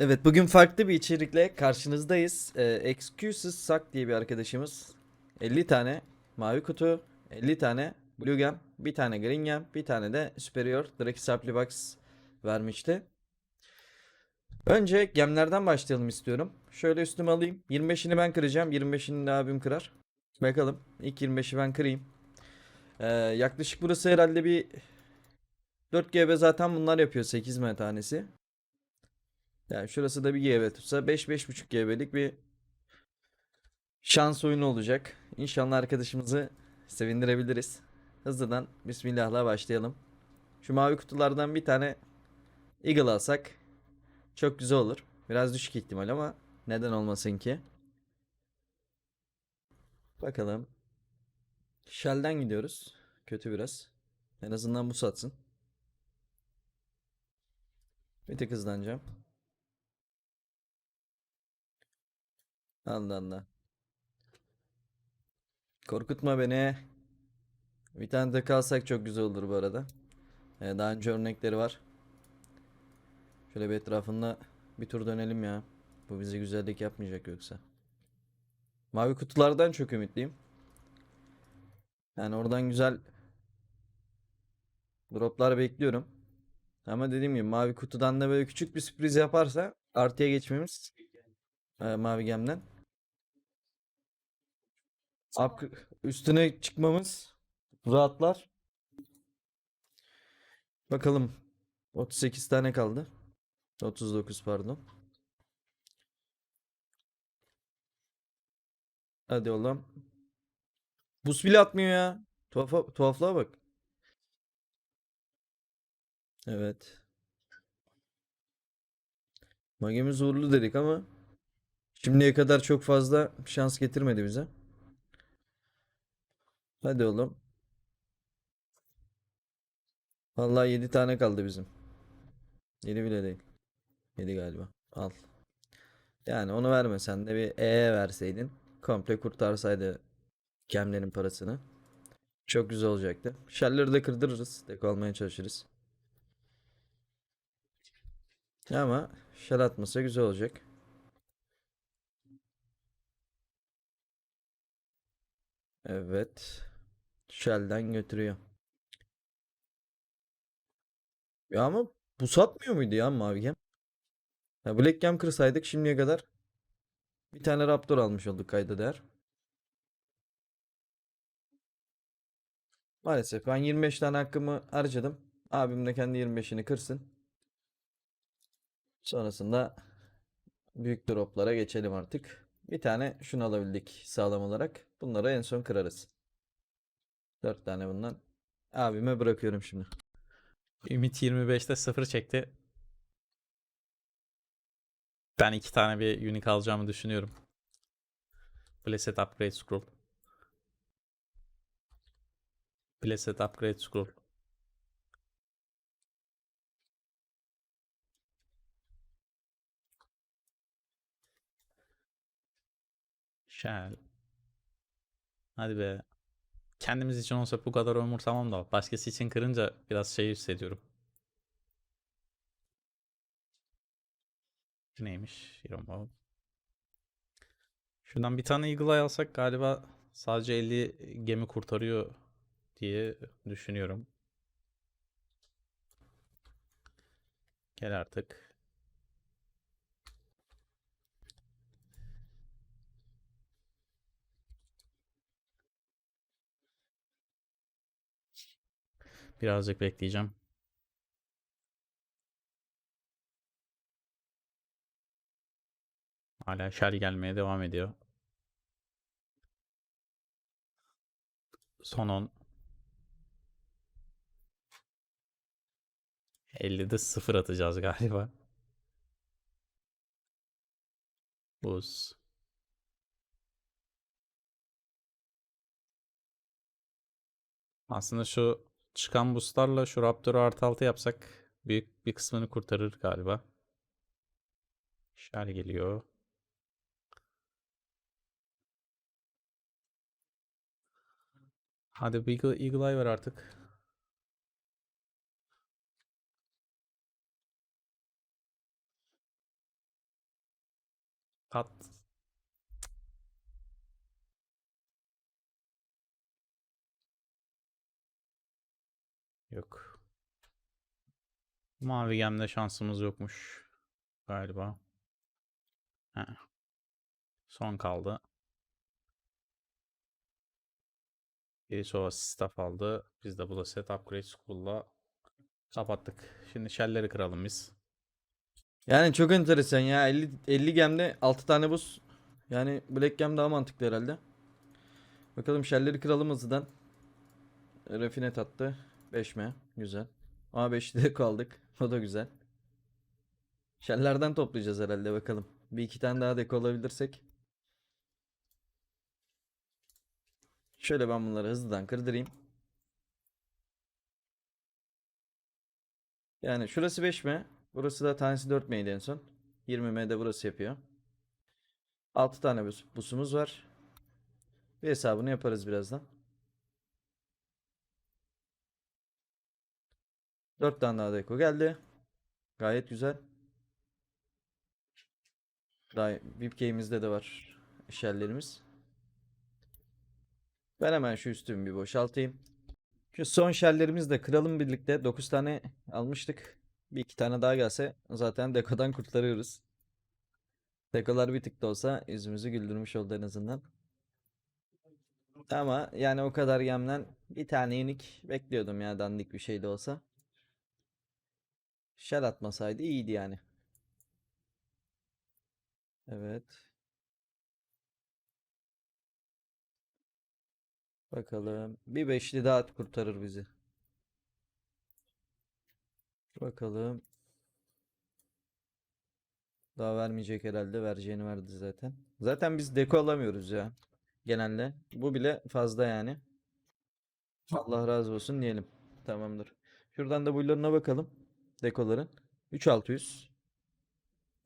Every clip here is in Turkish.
Evet bugün farklı bir içerikle karşınızdayız. Ee, Excuses Suck diye bir arkadaşımız 50 tane mavi kutu, 50 tane Blue Gem, bir tane Green Gem, bir tane de Superior Draki Supply Box vermişti. Önce gemlerden başlayalım istiyorum. Şöyle üstüme alayım. 25'ini ben kıracağım. 25'ini de abim kırar. Bakalım. İlk 25'i ben kırayım. Ee, yaklaşık burası herhalde bir 4 GB zaten bunlar yapıyor 8 M tanesi. Yani şurası da bir GB tutsa 5-5.5 GB'lik bir şans oyunu olacak. İnşallah arkadaşımızı sevindirebiliriz. Hızlıdan Bismillah'la başlayalım. Şu mavi kutulardan bir tane Eagle alsak çok güzel olur. Biraz düşük ihtimal ama neden olmasın ki? Bakalım. Shell'den gidiyoruz. Kötü biraz. En azından bu satsın. Bir tık hızlanacağım. Allah Allah. Korkutma beni. Bir tane de kalsak çok güzel olur bu arada. Ee, daha önce örnekleri var. Şöyle bir etrafında bir tur dönelim ya. Bu bize güzellik yapmayacak yoksa. Mavi kutulardan çok ümitliyim. Yani oradan güzel droplar bekliyorum. Ama dediğim gibi mavi kutudan da böyle küçük bir sürpriz yaparsa artıya geçmemiz e, mavi gemden. Up, üstüne çıkmamız rahatlar. Bakalım. 38 tane kaldı. 39 pardon. Hadi oğlum. Buz bile atmıyor ya. Tuhafa, tuhaflığa bak. Evet. Magemiz uğurlu dedik ama şimdiye kadar çok fazla şans getirmedi bize. Hadi oğlum. Vallahi 7 tane kaldı bizim. 7 bile değil. 7 galiba. Al. Yani onu vermesen de bir E verseydin komple kurtarsaydı gemlerin parasını. Çok güzel olacaktı. Shell'leri de kırdırırız. Dek almaya çalışırız. Ama shell atmasa güzel olacak. Evet. Shell'den götürüyor. Ya ama bu satmıyor muydu ya mavi gem? Ya Black Gem kırsaydık şimdiye kadar bir tane Raptor almış olduk kayda değer. Maalesef ben 25 tane hakkımı harcadım. Abim de kendi 25'ini kırsın. Sonrasında büyük droplara geçelim artık. Bir tane şunu alabildik sağlam olarak. Bunları en son kırarız. 4 tane bundan. Abime bırakıyorum şimdi. Ümit 25'te 0 çekti. Ben iki tane bir unique alacağımı düşünüyorum. Blessed Upgrade Scroll. Blessed Upgrade Scroll. Shell. Hadi be. Kendimiz için olsa bu kadar umursamam da başkası için kırınca biraz şey hissediyorum. Bu Neymiş? Mode. Şuradan bir tane Eagle Eye alsak galiba sadece 50 gemi kurtarıyor diye düşünüyorum. Gel artık. Birazcık bekleyeceğim. Hala şer gelmeye devam ediyor. Son 10. 50'de 0 atacağız galiba. Buz. Aslında şu çıkan boostlarla şu Raptor'u artı 6 yapsak büyük bir kısmını kurtarır galiba. Şer geliyor. Hadi Eagle, Eagle Eye ver artık. Kat. Yok. Mavi gemde şansımız yokmuş. Galiba. He. Son kaldı. O staff aldı. Biz de bu da set upgrade school'la kapattık. Şimdi shell'leri kıralım biz. Yani çok enteresan ya. 50 50 gemde 6 tane buz. Yani Black Gem daha mantıklı herhalde. Bakalım shell'leri kıralım hızlıdan. Refinet attı. 5 mi? Güzel. Aa 5'te de kaldık. O da güzel. Shell'lerden toplayacağız herhalde bakalım. Bir iki tane daha deko alabilirsek. Şöyle ben bunları hızlıdan kırdırayım. Yani şurası 5 mi? Burası da tanesi 4 miydi en son? 20 m burası yapıyor. 6 tane bus busumuz var. Bir hesabını yaparız birazdan. 4 tane daha deko geldi. Gayet güzel. Daha VIP game'imizde de var şellerimiz. Ben hemen şu üstümü bir boşaltayım. Şu son şellerimizi de kıralım birlikte. 9 tane almıştık. Bir iki tane daha gelse zaten dekodan kurtarıyoruz. Dekolar bir tık da olsa yüzümüzü güldürmüş oldu en azından. Ama yani o kadar yemden bir tane unik bekliyordum ya dandik bir şey de olsa. Shell atmasaydı iyiydi yani. Evet. Bakalım. Bir beşli daha kurtarır bizi. Bakalım. Daha vermeyecek herhalde. Vereceğini verdi zaten. Zaten biz deko alamıyoruz ya. Genelde. Bu bile fazla yani. Allah razı olsun diyelim. Tamamdır. Şuradan da buylarına bakalım. Dekoların. 3600.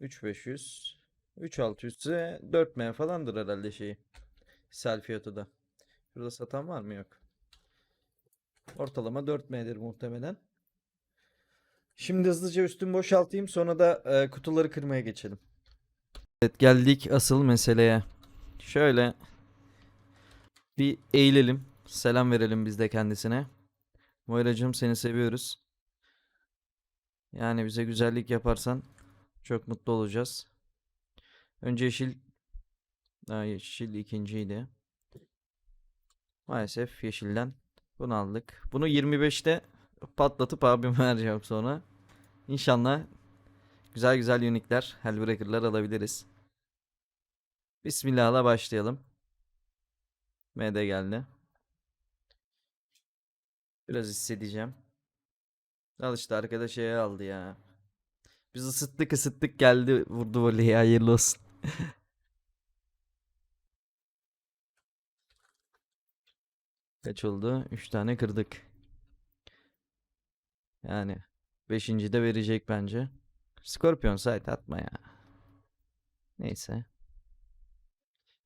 3500. 3600 ise 4M falandır herhalde şeyi. Sel fiyatı da. Şurada satan var mı? Yok. Ortalama 4M'dir muhtemelen. Şimdi hızlıca üstümü boşaltayım. Sonra da e, kutuları kırmaya geçelim. Evet geldik asıl meseleye. Şöyle bir eğilelim. Selam verelim biz de kendisine. Moiracığım seni seviyoruz. Yani bize güzellik yaparsan çok mutlu olacağız. Önce yeşil Aa, yeşil ikinciydi. Maalesef yeşilden bunu aldık. Bunu 25'te patlatıp abime vereceğim sonra. İnşallah güzel güzel unikler, Hellbreaker'lar alabiliriz. Bismillah'la başlayalım. MD geldi. Biraz hissedeceğim. Al işte arkadaş şeye aldı ya. Biz ısıttık ısıttık geldi vurdu voleyi hayırlı olsun. Kaç oldu? 3 tane kırdık. Yani 5. de verecek bence. Scorpion site atma ya. Neyse.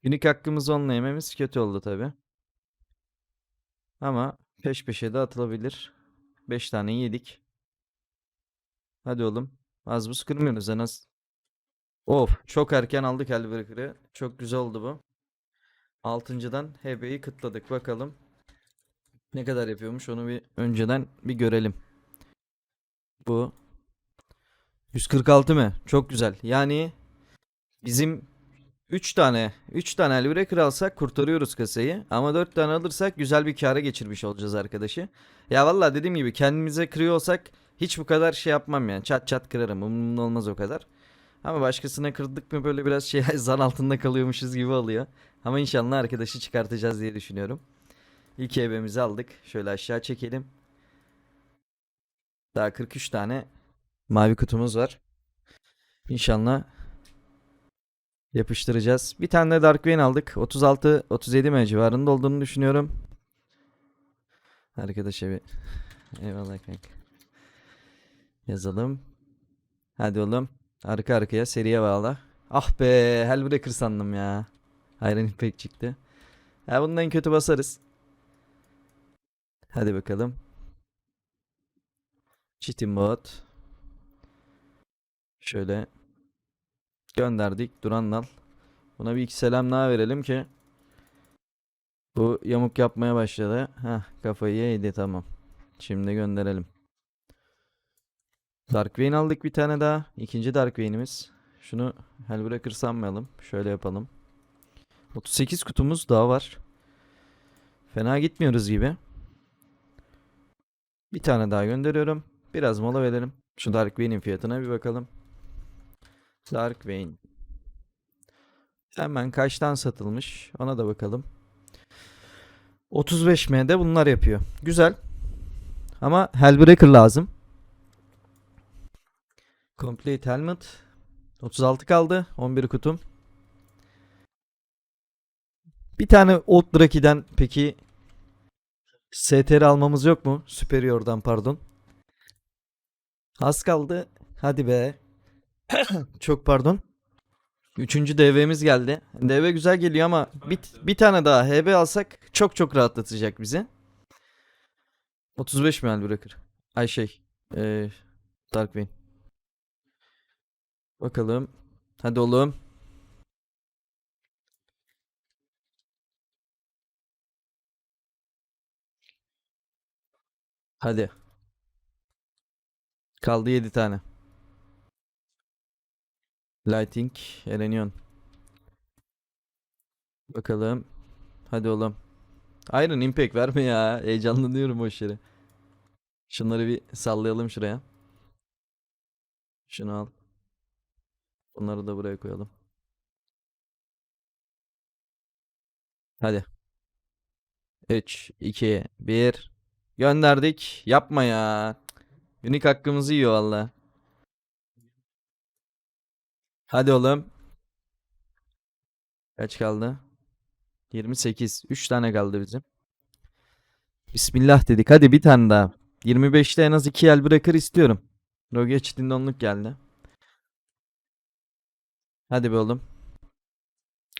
Unique hakkımız onunla yememiz kötü oldu tabi. Ama peş peşe de atılabilir. 5 tane yedik. Hadi oğlum. Az buz kırmıyoruz en az. Of çok erken aldık Hellbreaker'ı. Çok güzel oldu bu. Altıncıdan HB'yi kıtladık. Bakalım. Ne kadar yapıyormuş onu bir önceden bir görelim. Bu 146 mı? Çok güzel. Yani bizim 3 tane 3 tane Hellbreaker alsak kurtarıyoruz kasayı. Ama 4 tane alırsak güzel bir kâra geçirmiş olacağız arkadaşı. Ya vallahi dediğim gibi kendimize kırıyor olsak hiç bu kadar şey yapmam yani. Çat çat kırarım. Umurumda olmaz o kadar. Ama başkasına kırdık mı böyle biraz şey zan altında kalıyormuşuz gibi oluyor. Ama inşallah arkadaşı çıkartacağız diye düşünüyorum. İlk evimizi aldık. Şöyle aşağı çekelim. Daha 43 tane mavi kutumuz var. İnşallah yapıştıracağız. Bir tane de Dark Vein aldık. 36-37 mi civarında olduğunu düşünüyorum. Arkadaşa bir eyvallah kanka. Yazalım. Hadi oğlum. Arka arkaya seriye bağla. Ah be Hellbreaker sandım ya. Iron İpek çıktı. Ya bundan kötü basarız. Hadi bakalım. Cheating bot. Şöyle gönderdik. Duran al. Buna bir iki selam daha verelim ki. Bu yamuk yapmaya başladı. Heh kafayı yedi tamam. Şimdi gönderelim. Dark Vayne aldık bir tane daha. İkinci Dark Vayne'imiz. Şunu Hellbreaker sanmayalım. Şöyle yapalım. 38 kutumuz daha var. Fena gitmiyoruz gibi. Bir tane daha gönderiyorum. Biraz mola verelim. Şu Dark Vayne'in fiyatına bir bakalım. Dark Vayne. Hemen kaçtan satılmış? Ona da bakalım. 35 MD bunlar yapıyor. Güzel. Ama Hellbreaker lazım. Complete Helmet. 36 kaldı. 11 kutum. Bir tane Old Draki'den peki STR almamız yok mu? Superior'dan pardon. Az kaldı. Hadi be. Çok pardon. Üçüncü DV'miz geldi. DV güzel geliyor ama bir, bir tane daha HB alsak çok çok rahatlatacak bizi. 35 mi bırakır? Ay şey. Ee, Darkwing. Bakalım. Hadi oğlum. Hadi. Kaldı 7 tane. Lighting, Erenion. Bakalım. Hadi oğlum. Iron Impact verme ya. Heyecanlanıyorum boş yere. Şunları bir sallayalım şuraya. Şunu al. Bunları da buraya koyalım. Hadi. 3, 2, 1. Gönderdik. Yapma ya. Unique hakkımızı yiyor valla. Hadi oğlum. Kaç kaldı? 28. 3 tane kaldı bizim. Bismillah dedik. Hadi bir tane daha. 25'te en az 2 el bırakır istiyorum. Rogue donluk geldi. Hadi be oğlum.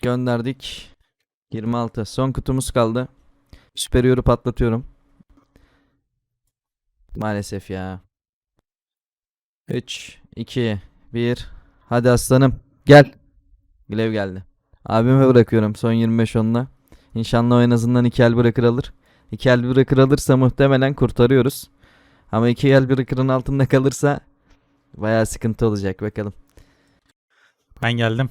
Gönderdik. 26. Son kutumuz kaldı. Superior'u patlatıyorum. Maalesef ya. 3, 2, 1. Hadi aslanım. Gel. Grev geldi. Abime bırakıyorum son 25 onunla. İnşallah o en azından 2 el bırakır alır. 2 el bırakır alırsa muhtemelen kurtarıyoruz. Ama 2 el bırakırın altında kalırsa bayağı sıkıntı olacak bakalım. Ben geldim.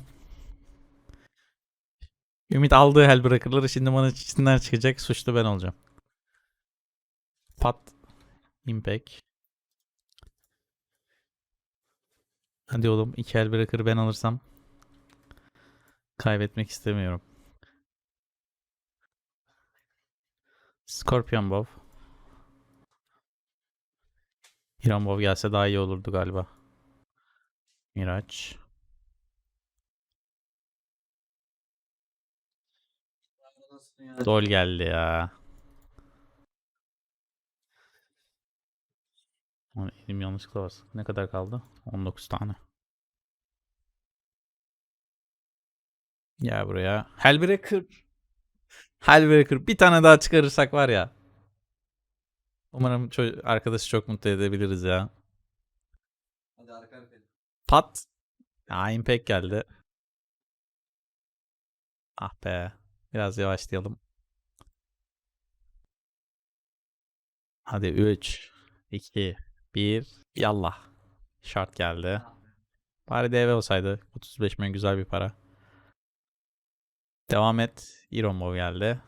Ümit aldığı Hellbreaker'ları şimdi bana içinden çıkacak. Suçlu ben olacağım. Pat. Impact. Hadi oğlum iki Hellbreaker'ı ben alırsam kaybetmek istemiyorum. Scorpion Bow. Iron Bow gelse daha iyi olurdu galiba. Miraç. Dol geldi ya. Lan Elim yanlışlıkla var. Ne kadar kaldı? 19 tane. Gel buraya. Hellbreaker. Hellbreaker. Bir tane daha çıkarırsak var ya. Umarım arkadaşı çok mutlu edebiliriz ya. Pat. Ya Impact geldi. Ah be. Biraz yavaşlayalım. Hadi 3, 2, 1. Yallah. Şart geldi. Bari DV olsaydı. 35 milyon güzel bir para. Devam et. Ironbo geldi.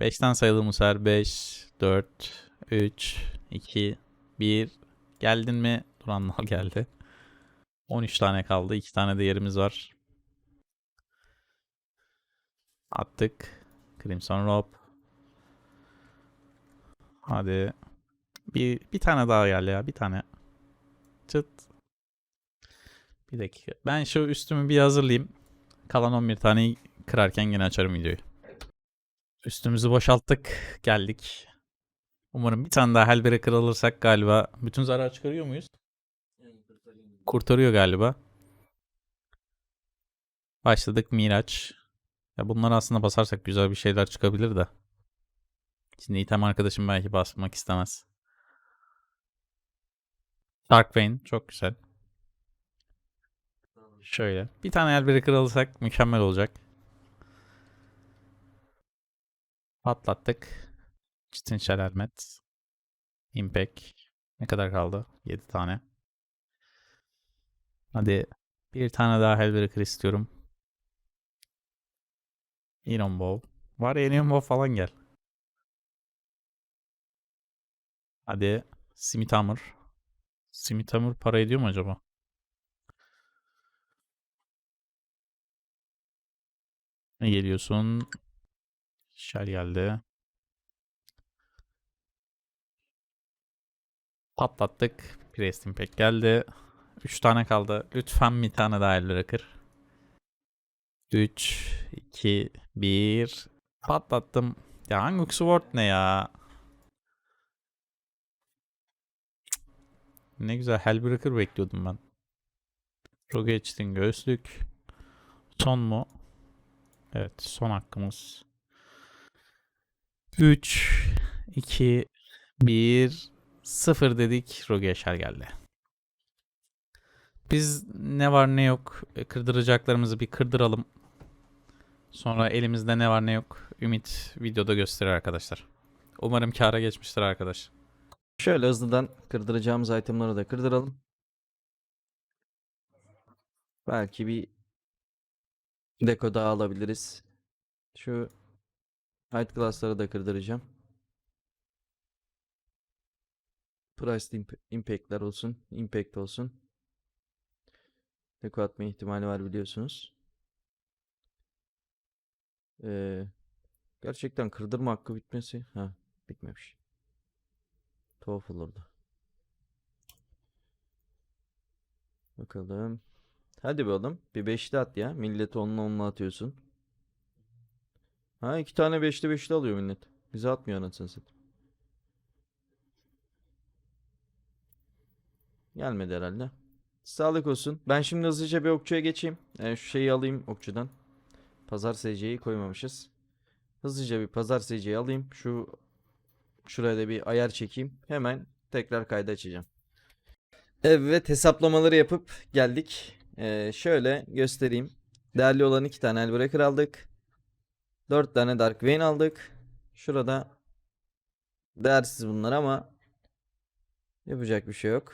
5'ten sayalım bu sefer. 5, 4, 3, 2, 1. Geldin mi? Duranlar geldi. 13 tane kaldı. 2 tane de yerimiz var. Attık. Crimson Rope. Hadi. Bir, bir tane daha gel ya. Bir tane. Çıt. Bir dakika. Ben şu üstümü bir hazırlayayım. Kalan 11 taneyi kırarken yine açarım videoyu. Üstümüzü boşalttık. Geldik. Umarım bir tane daha Hellbreaker alırsak galiba. Bütün zarar çıkarıyor muyuz? Kurtarıyor galiba. Başladık Miraç. Ya bunları aslında basarsak güzel bir şeyler çıkabilir de. Şimdi item arkadaşım belki basmak istemez. Dark Vein çok güzel. Şöyle. Bir tane Hellbreaker alırsak mükemmel olacak. Patlattık. Çitin Helmet. Impact. Ne kadar kaldı? 7 tane. Hadi bir tane daha Hellbreaker istiyorum. Iron Bow. Var Iron Bow falan gel. Hadi Smith Hammer. Smith Hammer para ediyor mu acaba? Ne geliyorsun? Shell geldi. Patlattık. Priest Impact geldi. 3 tane kaldı. Lütfen bir tane daha el bırakır. 3, 2, 1. Patlattım. Ya hangi Sword ne ya? Ne güzel Hellbreaker bekliyordum ben. Çok geçtin göğüslük. Son mu? Evet son hakkımız. 3, 2, 1, 0 dedik. Rogue Eşer geldi. Biz ne var ne yok e, kırdıracaklarımızı bir kırdıralım. Sonra elimizde ne var ne yok Ümit videoda gösterir arkadaşlar. Umarım kâra geçmiştir arkadaş. Şöyle hızlıdan kırdıracağımız itemları da kırdıralım. Belki bir deko daha alabiliriz. Şu height class'ları da kırdıracağım. Price imp- impact'ler olsun. Impact olsun. Deko atma ihtimali var biliyorsunuz. Ee, gerçekten kırdırma hakkı bitmesi. Ha, bitmemiş. Tuhaf olurdu. Bakalım. Hadi be oğlum. Bir beşli at ya. Millet onunla onunla atıyorsun. Ha iki tane beşli beşli alıyor millet. Bize atmıyor anasını satayım. Gelmedi herhalde. Sağlık olsun. Ben şimdi hızlıca bir okçuya geçeyim. Yani şu şeyi alayım okçudan. Pazar SC'yi koymamışız. Hızlıca bir pazar SC'yi alayım. Şu Şuraya da bir ayar çekeyim. Hemen tekrar kaydı açacağım. Evet hesaplamaları yapıp geldik. Ee, şöyle göstereyim. Değerli olan iki tane Hellbreaker aldık. Dört tane Dark Vein aldık. Şurada değersiz bunlar ama yapacak bir şey yok.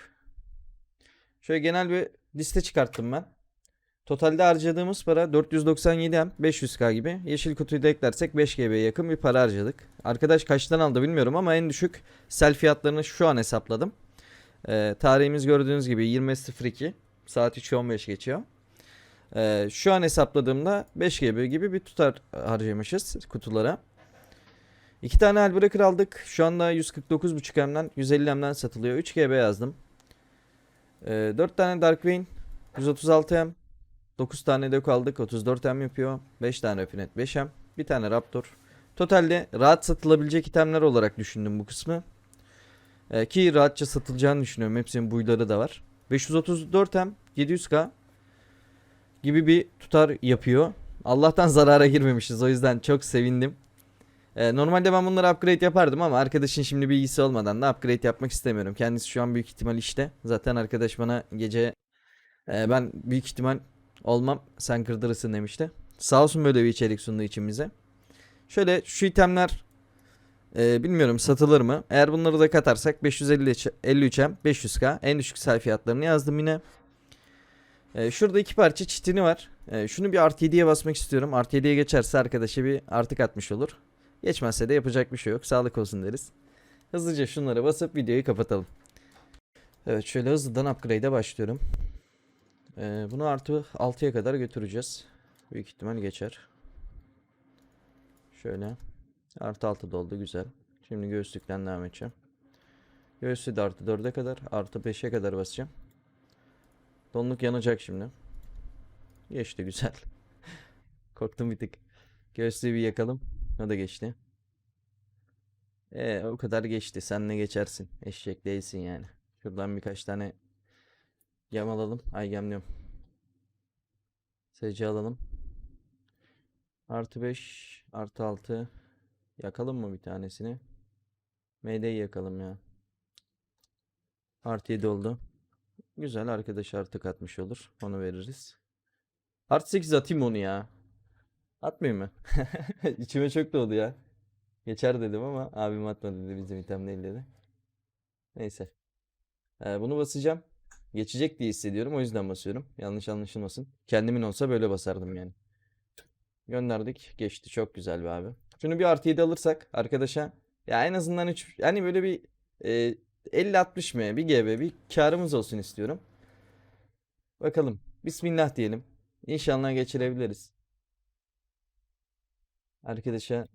Şöyle genel bir liste çıkarttım ben. Totalde harcadığımız para 497 M 500k gibi. Yeşil kutuyu da eklersek 5 GB'ye yakın bir para harcadık. Arkadaş kaçtan aldı bilmiyorum ama en düşük sel fiyatlarını şu an hesapladım. Ee, tarihimiz gördüğünüz gibi 20.02 saat 3.15 geçiyor. Ee, şu an hesapladığımda 5 GB gibi bir tutar harcamışız kutulara. İki tane Hellbreaker aldık. Şu anda 149.5 M'den 150 M'den satılıyor. 3 GB yazdım. Ee, 4 tane Darkvein 136 M 9 tane dök aldık. 34 M yapıyor. 5 tane Refinet 5 M. Bir tane Raptor. Totalde rahat satılabilecek itemler olarak düşündüm bu kısmı. Ee, ki rahatça satılacağını düşünüyorum. Hepsinin buyları da var. 534 M 700k gibi bir tutar yapıyor. Allah'tan zarara girmemişiz. O yüzden çok sevindim. Ee, normalde ben bunları upgrade yapardım ama arkadaşın şimdi bilgisi olmadan da upgrade yapmak istemiyorum. Kendisi şu an büyük ihtimal işte. Zaten arkadaş bana gece e, ben büyük ihtimal olmam sen kırdırırsın demişti. Sağ olsun böyle bir içerik sunduğu için bize. Şöyle şu itemler e, bilmiyorum satılır mı? Eğer bunları da katarsak 553'em 500k en düşük sel fiyatlarını yazdım yine. E, şurada iki parça çitini var. E, şunu bir artı 7'ye basmak istiyorum. Artı 7'ye geçerse arkadaşa bir artık atmış olur. Geçmezse de yapacak bir şey yok. Sağlık olsun deriz. Hızlıca şunları basıp videoyu kapatalım. Evet şöyle hızlıdan upgrade'e başlıyorum. Ee, bunu artı 6'ya kadar götüreceğiz. Büyük ihtimal geçer. Şöyle. Artı 6 doldu güzel. Şimdi göğüslükten devam edeceğim. Göğüslü de artı 4'e kadar. Artı 5'e kadar basacağım. Donluk yanacak şimdi. Geçti güzel. Korktum bir tık. Göğüslüğü bir yakalım. O da geçti. E o kadar geçti. Sen ne geçersin? Eşek değilsin yani. Şuradan birkaç tane Gem alalım. Ay gem diyorum. Alalım. Artı 5. Artı 6. Yakalım mı bir tanesini? MD'yi yakalım ya. Artı 7 oldu. Güzel arkadaş artık atmış olur. Onu veririz. Artı 8 atayım onu ya. Atmayayım mı? İçime çok doğdu ya. Geçer dedim ama abim atmadı dedi bizim item değil dedi. Neyse. Ee, bunu basacağım. Geçecek diye hissediyorum o yüzden basıyorum. Yanlış anlaşılmasın. Kendimin olsa böyle basardım yani. Gönderdik. Geçti. Çok güzel bir abi. Şunu bir artı 7 alırsak arkadaşa ya en azından 3 hani böyle bir e, 50-60 mı bir GB bir karımız olsun istiyorum. Bakalım. Bismillah diyelim. İnşallah geçirebiliriz. Arkadaşa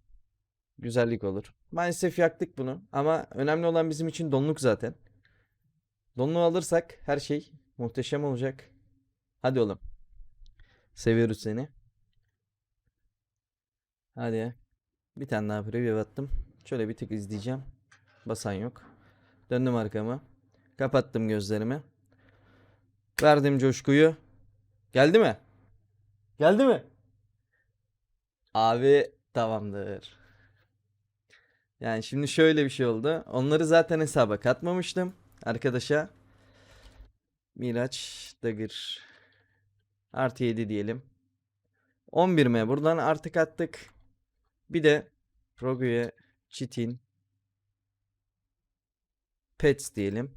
güzellik olur. Maalesef yaktık bunu ama önemli olan bizim için donluk zaten. Donluğu alırsak her şey muhteşem olacak. Hadi oğlum. Seviyoruz seni. Hadi ya. Bir tane daha preview attım. Şöyle bir tık izleyeceğim. Basan yok. Döndüm arkama. Kapattım gözlerimi. Verdim coşkuyu. Geldi mi? Geldi mi? Abi tamamdır. Yani şimdi şöyle bir şey oldu. Onları zaten hesaba katmamıştım arkadaşa. Miraç Dagger artı 7 diyelim. 11'me buradan artık attık. Bir de Rogue'ye Chitin Pets diyelim.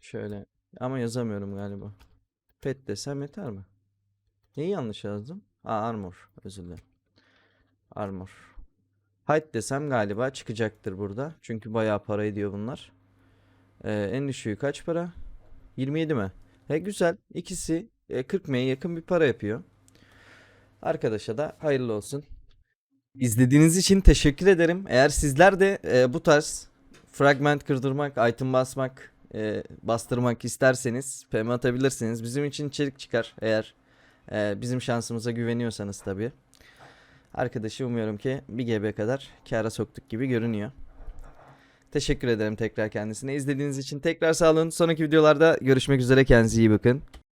Şöyle ama yazamıyorum galiba. Pet desem yeter mi? Neyi yanlış yazdım? Aa armor. Özür dilerim. Armor. Height desem galiba çıkacaktır burada. Çünkü bayağı para ediyor bunlar. Ee, en düşüğü kaç para? 27 mi? E, güzel. İkisi e, 40 M'ye yakın bir para yapıyor. Arkadaşa da hayırlı olsun. İzlediğiniz için teşekkür ederim. Eğer sizler de e, bu tarz fragment kırdırmak, item basmak, e, bastırmak isterseniz PM atabilirsiniz. Bizim için içerik çıkar eğer e, bizim şansımıza güveniyorsanız tabii. Arkadaşı umuyorum ki bir GB kadar kâra soktuk gibi görünüyor. Teşekkür ederim tekrar kendisine. İzlediğiniz için tekrar sağ olun. Sonraki videolarda görüşmek üzere. Kendinize iyi bakın.